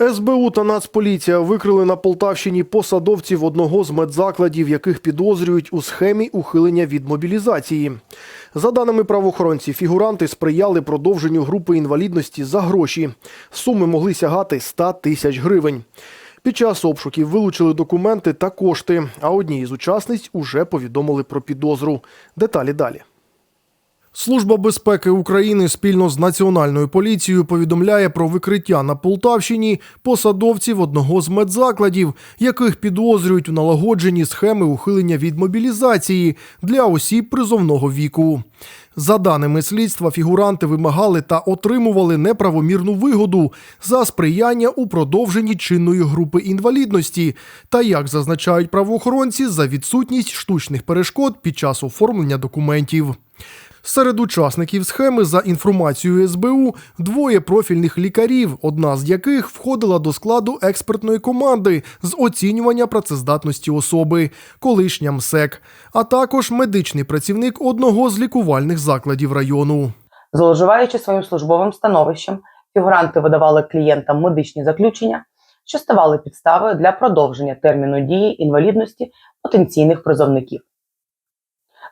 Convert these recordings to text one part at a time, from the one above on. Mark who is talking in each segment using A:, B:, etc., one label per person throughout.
A: СБУ та Нацполіція викрили на Полтавщині посадовців одного з медзакладів, яких підозрюють у схемі ухилення від мобілізації. За даними правоохоронців, фігуранти сприяли продовженню групи інвалідності за гроші. Суми могли сягати 100 тисяч гривень. Під час обшуків вилучили документи та кошти, а одній із учасниць уже повідомили про підозру. Деталі далі. Служба безпеки України спільно з Національною поліцією повідомляє про викриття на Полтавщині посадовців одного з медзакладів, яких підозрюють у налагодженні схеми ухилення від мобілізації для осіб призовного віку. За даними слідства, фігуранти вимагали та отримували неправомірну вигоду за сприяння у продовженні чинної групи інвалідності та, як зазначають правоохоронці, за відсутність штучних перешкод під час оформлення документів. Серед учасників схеми, за інформацією СБУ, двоє профільних лікарів, одна з яких входила до складу експертної команди з оцінювання працездатності особи, колишня МСЕК, а також медичний працівник одного з лікувальних закладів району.
B: Зловживаючи своїм службовим становищем, фігуранти видавали клієнтам медичні заключення, що ставали підставою для продовження терміну дії інвалідності потенційних призовників.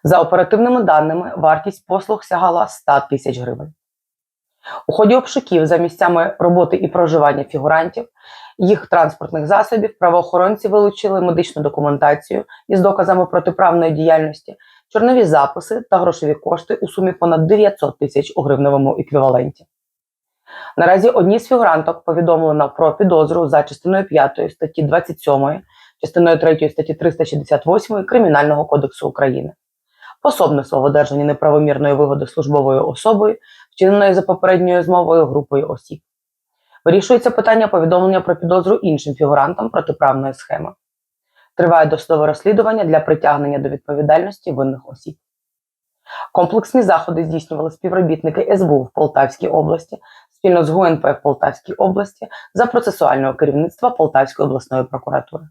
B: За оперативними даними, вартість послуг сягала 100 тисяч гривень. У ході обшуків за місцями роботи і проживання фігурантів, їх транспортних засобів правоохоронці вилучили медичну документацію із доказами протиправної діяльності, чорнові записи та грошові кошти у сумі понад 900 тисяч у гривневому еквіваленті. Наразі одній з фігуранток повідомлено про підозру за частиною 5 статті 27, частиною 3 статті 368 Кримінального кодексу України. Пособництво в одержанні неправомірної вигоди службовою особою, вчиненої за попередньою змовою групою осіб. Вирішується питання повідомлення про підозру іншим фігурантам протиправної схеми. Триває досудове розслідування для притягнення до відповідальності винних осіб. Комплексні заходи здійснювали співробітники СБУ в Полтавській області спільно з ГУНП в Полтавській області за процесуального керівництва Полтавської обласної прокуратури.